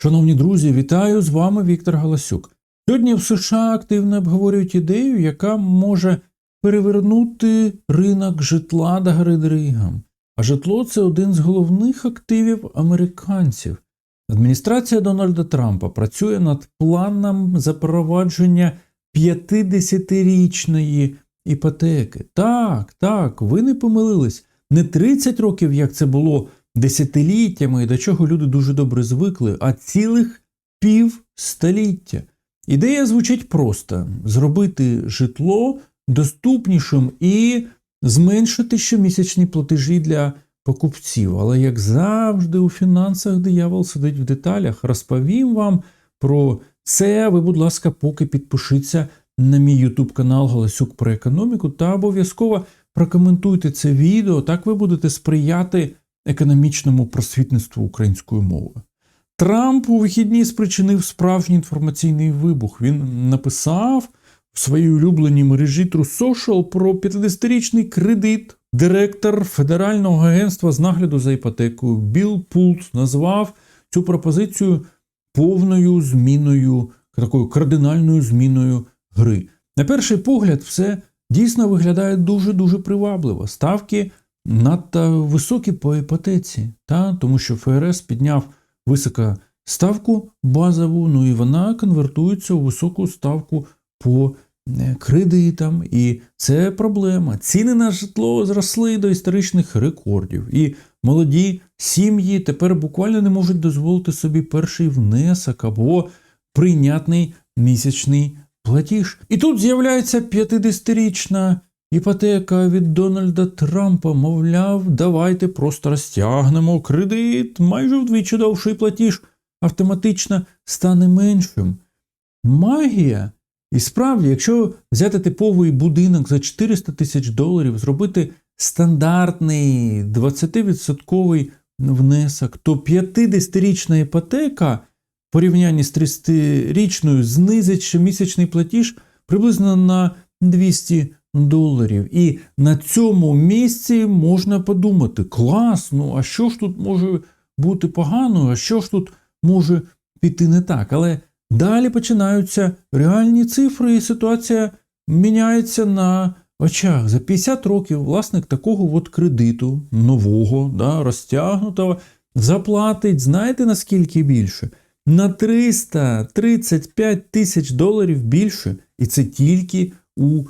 Шановні друзі, вітаю з вами Віктор Галасюк. Сьогодні в США активно обговорюють ідею, яка може перевернути ринок житла до. А житло це один з головних активів американців. Адміністрація Дональда Трампа працює над планом запровадження 50-річної іпотеки. Так, так, ви не помилились. Не 30 років, як це було десятиліттями, і до чого люди дуже добре звикли, а цілих півстоліття. Ідея звучить просто: зробити житло доступнішим і зменшити щомісячні платежі для покупців. Але, як завжди, у фінансах диявол сидить в деталях. Розповім вам про це. Ви, будь ласка, поки підпишіться на мій YouTube канал Галасюк про економіку та обов'язково прокоментуйте це відео. Так ви будете сприяти економічному просвітництву українською мовою. Трамп у вихідні спричинив справжній інформаційний вибух. Він написав в своїй улюбленій мережі True Social про 50-річний кредит. Директор Федерального агентства з нагляду за іпотекою Білл Пулт назвав цю пропозицію повною зміною, такою кардинальною зміною гри. На перший погляд, все дійсно виглядає дуже-дуже привабливо. Ставки надто високі по іпотеці, та? тому що ФРС підняв високу ставку базову, ну і вона конвертується у високу ставку по е, кредитам. І це проблема. Ціни на житло зросли до історичних рекордів. І молоді сім'ї тепер буквально не можуть дозволити собі перший внесок або прийнятний місячний платіж. І тут з'являється 50-річна іпотека від Дональда Трампа, мовляв, давайте просто розтягнемо кредит, майже вдвічі довший платіж автоматично стане меншим. Магія. І справді, якщо взяти типовий будинок за 400 тисяч доларів, зробити стандартний 20% внесок, то 50-річна іпотека в порівнянні з 30-річною знизить щомісячний платіж приблизно на 200 доларів. І на цьому місці можна подумати: клас, ну а що ж тут може бути погано, а що ж тут може піти не так? Але далі починаються реальні цифри, і ситуація міняється на очах. За 50 років власник такого от кредиту нового, да, розтягнутого, заплатить, знаєте наскільки більше? На 335 тисяч доларів більше, і це тільки у.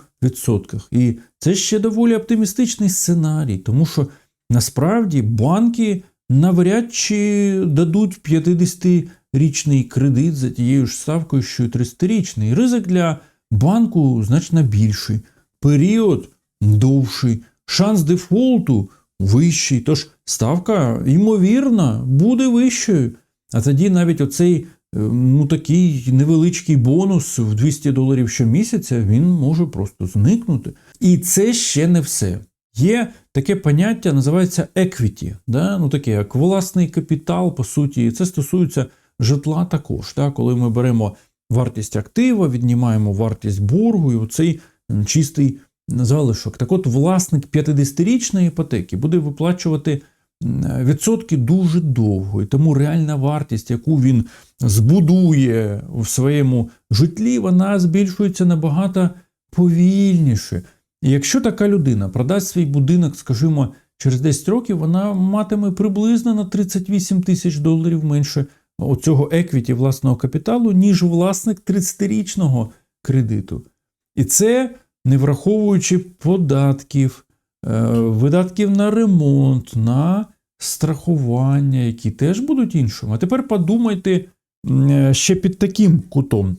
І це ще доволі оптимістичний сценарій, тому що насправді банки навряд чи дадуть 50-річний кредит за тією ж ставкою, що й 30-річний. Ризик для банку значно більший, період довший, шанс дефолту вищий. Тож ставка, ймовірно, буде вищою. А тоді навіть оцей ну, такий невеличкий бонус в 200 доларів щомісяця, він може просто зникнути. І це ще не все. Є таке поняття, називається equity, да? ну таке як власний капітал, по суті, це стосується житла також. Да? Коли ми беремо вартість актива, віднімаємо вартість боргу, і оцей чистий залишок. Так от, власник 50-річної іпотеки буде виплачувати відсотки дуже довго, і тому реальна вартість, яку він збудує в своєму житлі, вона збільшується набагато повільніше. І якщо така людина продасть свій будинок, скажімо, через 10 років, вона матиме приблизно на 38 тисяч доларів менше оцього еквіті власного капіталу, ніж власник 30-річного кредиту. І це не враховуючи податків, видатків на ремонт, на страхування, які теж будуть іншими. А тепер подумайте е, ще під таким кутом.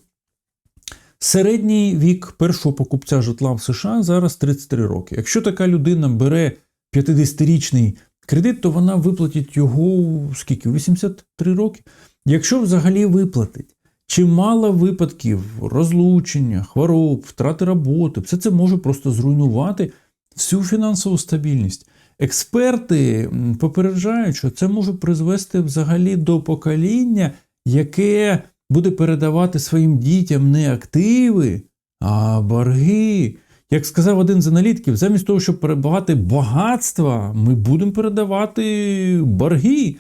Середній вік першого покупця житла в США зараз 33 роки. Якщо така людина бере 50-річний кредит, то вона виплатить його скільки? 83 роки. Якщо взагалі виплатить, чимало випадків розлучення, хвороб, втрати роботи, все це може просто зруйнувати всю фінансову стабільність. Експерти попереджають, що це може призвести взагалі до покоління, яке буде передавати своїм дітям не активи, а борги. Як сказав один з аналітиків, замість того, щоб перебагати багатства, ми будемо передавати борги.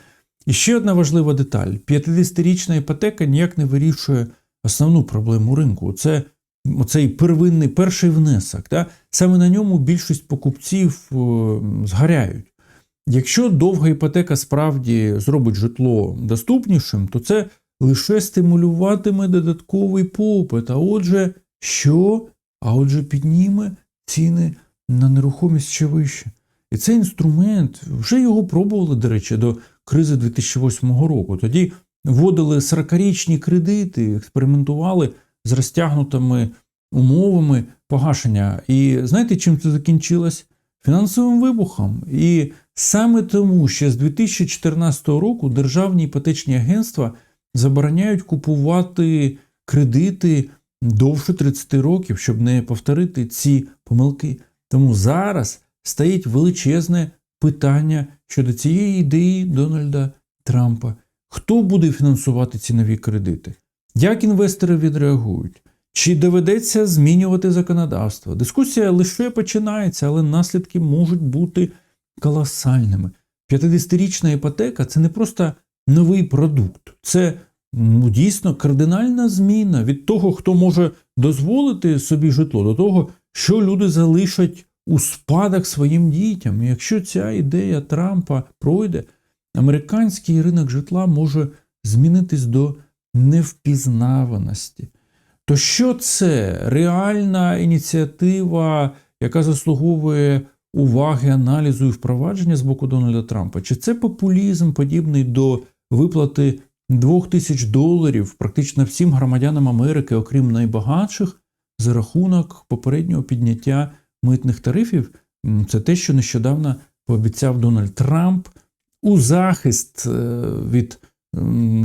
І ще одна важлива деталь: 50-річна іпотека ніяк не вирішує основну проблему ринку. Це оцей первинний перший внесок. Да? Саме на ньому більшість покупців е, згоряють. Якщо довга іпотека справді зробить житло доступнішим, то це лише стимулюватиме додатковий попит. А отже, що? А отже, підніме ціни на нерухомість ще вище. І цей інструмент вже його пробували, до речі, до кризи 2008 року. Тоді вводили 40-річні кредити, експериментували з розтягнутими умовами погашення. І знаєте, чим це закінчилось? Фінансовим вибухом. І саме тому ще з 2014 року державні іпотечні агентства забороняють купувати кредити довше 30 років, щоб не повторити ці помилки. Тому зараз стоїть величезне питання щодо цієї ідеї Дональда Трампа. Хто буде фінансувати ці нові кредити? Як інвестори відреагують? Чи доведеться змінювати законодавство? Дискусія лише починається, але наслідки можуть бути колосальними. 50-річна іпотека це не просто новий продукт, це ну, дійсно кардинальна зміна від того, хто може дозволити собі житло, до того, що люди залишать у спадок своїм дітям. І якщо ця ідея Трампа пройде, американський ринок житла може змінитись до невпізнаваності. То що це реальна ініціатива, яка заслуговує уваги, аналізу і впровадження з боку Дональда Трампа? Чи це популізм, подібний до виплати 2 тисяч доларів практично всім громадянам Америки, окрім найбагатших, за рахунок попереднього підняття митних тарифів? Це те, що нещодавно пообіцяв Дональд Трамп у захист е, від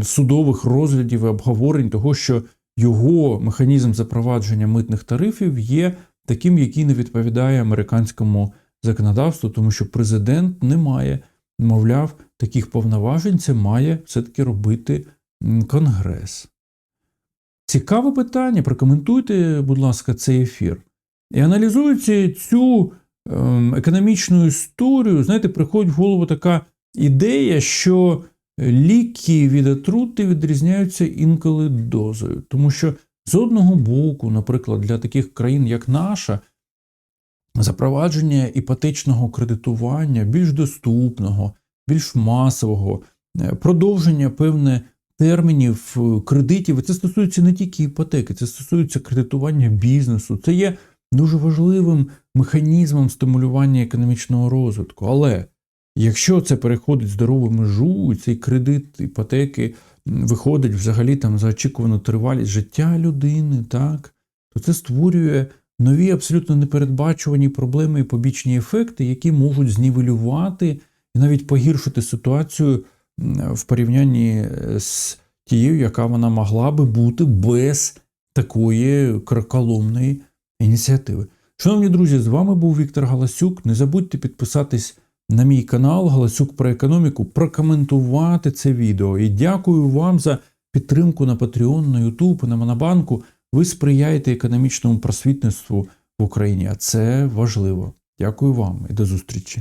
судових розглядів і обговорень того, що його механізм запровадження митних тарифів є таким, який не відповідає американському законодавству, тому що президент не має, мовляв, таких повноважень, це має все-таки робити Конгрес. Цікаве питання. Прокоментуйте, будь ласка, цей ефір. І аналізуючи цю ем, економічну історію, знаєте, приходить в голову така ідея, що ліки від отрути відрізняються інколи дозою. Тому що з одного боку, наприклад, для таких країн, як наша, запровадження іпотечного кредитування більш доступного, більш масового, е, продовження певне термінів е, кредитів. І це стосується не тільки іпотеки, це стосується кредитування бізнесу. Це є дуже важливим механізмом стимулювання економічного розвитку. Але якщо це переходить здорову межу, і цей кредит іпотеки виходить взагалі там за очікувану тривалість життя людини, так, то це створює нові абсолютно непередбачувані проблеми і побічні ефекти, які можуть знівелювати і навіть погіршити ситуацію в порівнянні е, з тією, яка вона могла би бути без такої кроколомної ініціативи. Шановні друзі, з вами був Віктор Галасюк. Не забудьте підписатись на мій канал Галасюк про економіку, прокоментувати це відео. І дякую вам за підтримку на Patreon, на YouTube, на Монобанку. Ви сприяєте економічному просвітництву в Україні, а це важливо. Дякую вам і до зустрічі.